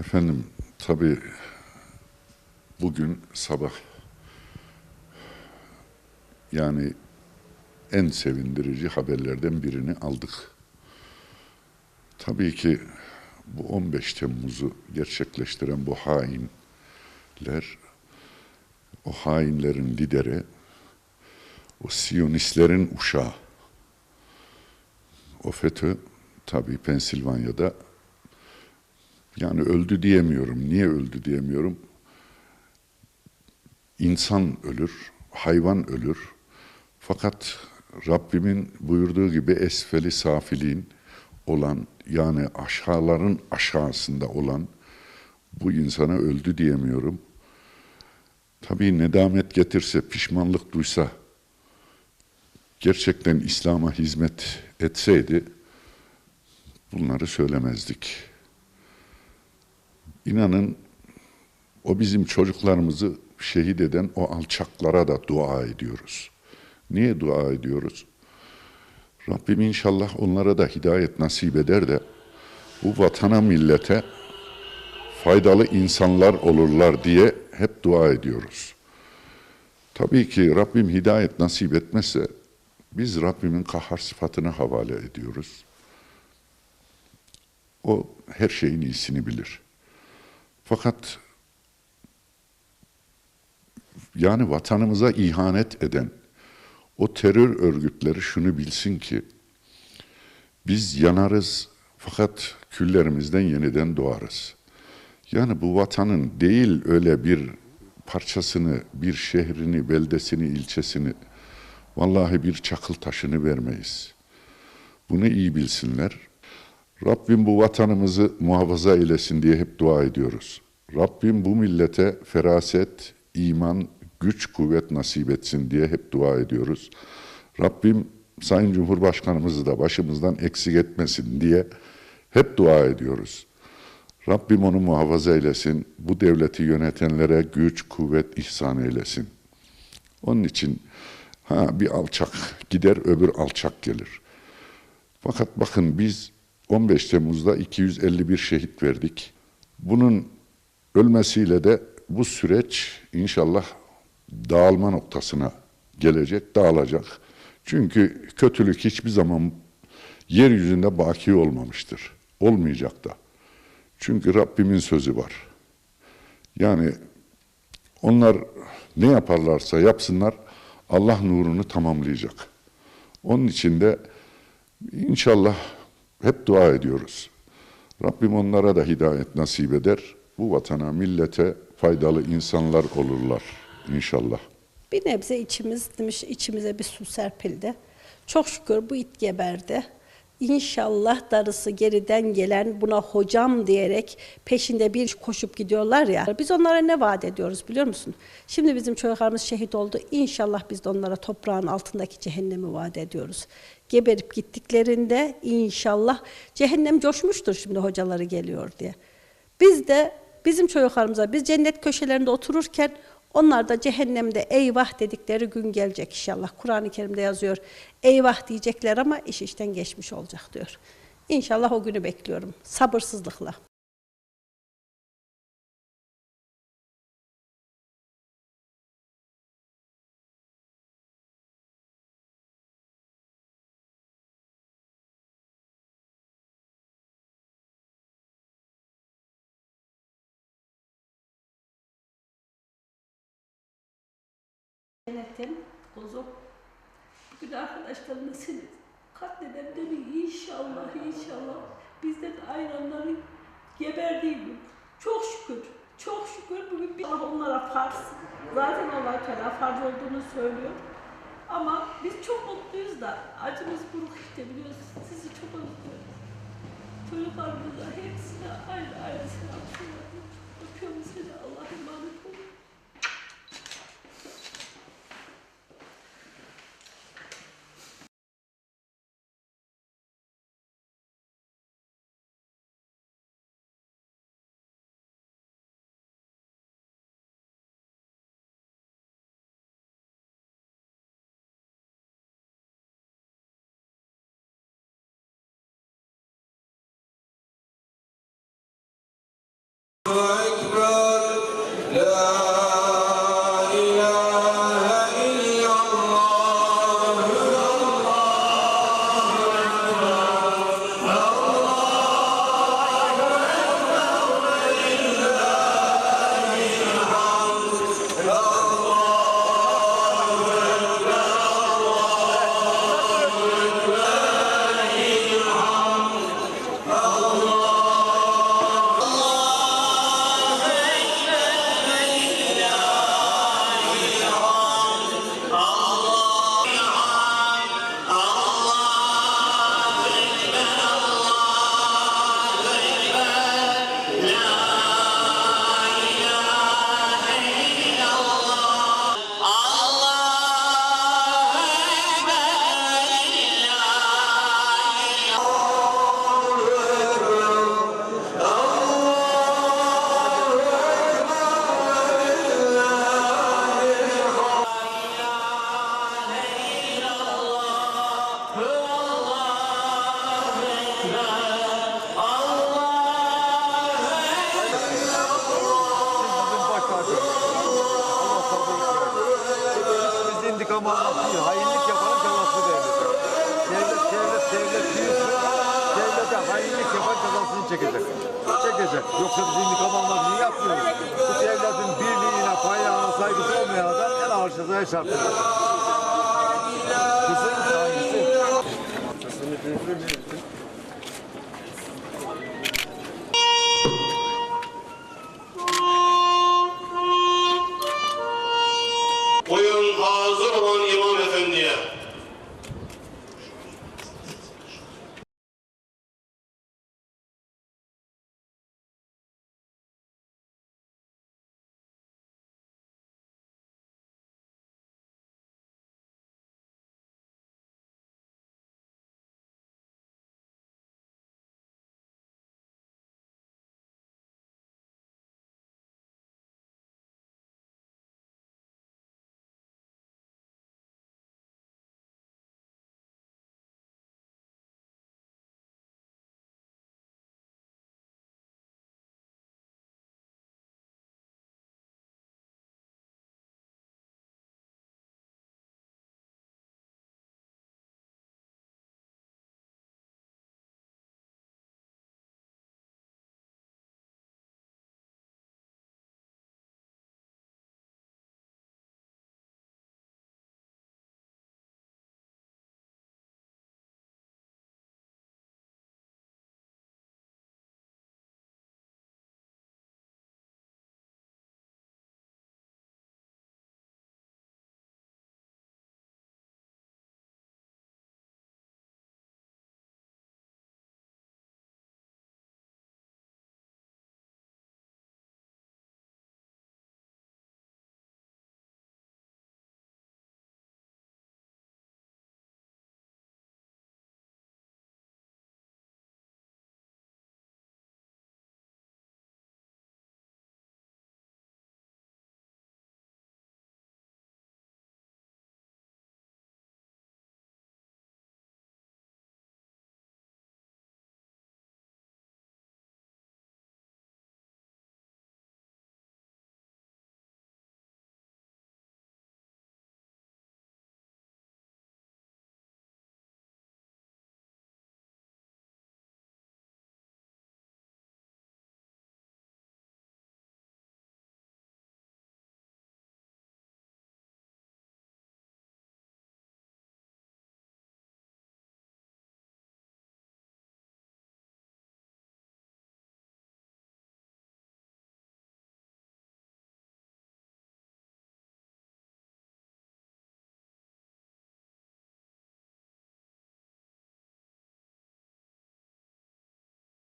Efendim tabii bugün sabah yani en sevindirici haberlerden birini aldık. Tabii ki bu 15 Temmuz'u gerçekleştiren bu hainler, o hainlerin lideri, o Siyonistlerin uşağı, o FETÖ tabii Pensilvanya'da yani öldü diyemiyorum. Niye öldü diyemiyorum. İnsan ölür, hayvan ölür. Fakat Rabbimin buyurduğu gibi esfeli safiliğin olan yani aşağıların aşağısında olan bu insana öldü diyemiyorum. Tabii nedamet getirse, pişmanlık duysa, gerçekten İslam'a hizmet etseydi bunları söylemezdik. İnanın o bizim çocuklarımızı şehit eden o alçaklara da dua ediyoruz. Niye dua ediyoruz? Rabbim inşallah onlara da hidayet nasip eder de bu vatana millete faydalı insanlar olurlar diye hep dua ediyoruz. Tabii ki Rabbim hidayet nasip etmezse biz Rabbimin kahhar sıfatını havale ediyoruz. O her şeyin iyisini bilir. Fakat yani vatanımıza ihanet eden o terör örgütleri şunu bilsin ki biz yanarız fakat küllerimizden yeniden doğarız. Yani bu vatanın değil öyle bir parçasını, bir şehrini, beldesini, ilçesini vallahi bir çakıl taşını vermeyiz. Bunu iyi bilsinler. Rabbim bu vatanımızı muhafaza eylesin diye hep dua ediyoruz. Rabbim bu millete feraset, iman, güç, kuvvet nasip etsin diye hep dua ediyoruz. Rabbim Sayın Cumhurbaşkanımızı da başımızdan eksik etmesin diye hep dua ediyoruz. Rabbim onu muhafaza eylesin, bu devleti yönetenlere güç, kuvvet ihsan eylesin. Onun için ha bir alçak gider öbür alçak gelir. Fakat bakın biz 15 Temmuz'da 251 şehit verdik. Bunun ölmesiyle de bu süreç inşallah dağılma noktasına gelecek, dağılacak. Çünkü kötülük hiçbir zaman yeryüzünde baki olmamıştır. Olmayacak da. Çünkü Rabbimin sözü var. Yani onlar ne yaparlarsa yapsınlar Allah nurunu tamamlayacak. Onun için de inşallah hep dua ediyoruz. Rabbim onlara da hidayet nasip eder. Bu vatana, millete faydalı insanlar olurlar inşallah. Bir nebze içimiz demiş içimize bir su serpildi. Çok şükür bu it geberdi. İnşallah darısı geriden gelen buna hocam diyerek peşinde bir koşup gidiyorlar ya. Biz onlara ne vaat ediyoruz biliyor musun? Şimdi bizim çocuklarımız şehit oldu. İnşallah biz de onlara toprağın altındaki cehennemi vaat ediyoruz. Geberip gittiklerinde inşallah cehennem coşmuştur şimdi hocaları geliyor diye. Biz de bizim çocuklarımıza biz cennet köşelerinde otururken onlar da cehennemde eyvah dedikleri gün gelecek inşallah. Kur'an-ı Kerim'de yazıyor. Eyvah diyecekler ama iş işten geçmiş olacak diyor. İnşallah o günü bekliyorum. Sabırsızlıkla. Cennetin kuzu. Bugün arkadaşlarımla seni katleden dönüyor inşallah inşallah. Bizden ayranların geberdiği gün. Çok şükür, çok şükür bugün bir Allah onlara farz. Zaten Allah Teala farz olduğunu söylüyor. Ama biz çok mutluyuz da acımız buruk işte biliyorsunuz. Sizi çok özlüyoruz. Çocuklarımıza hepsine ayrı ayrı selam söylüyorum. Öpüyorum seni Allah'a emanet çekecek. Çekecek. Yoksa biz intikam almak için yapmıyoruz. Bu devletin birliğine, bayrağına saygısı olmayan adam en ağır cezaya çarptırır. Kızın hangisi?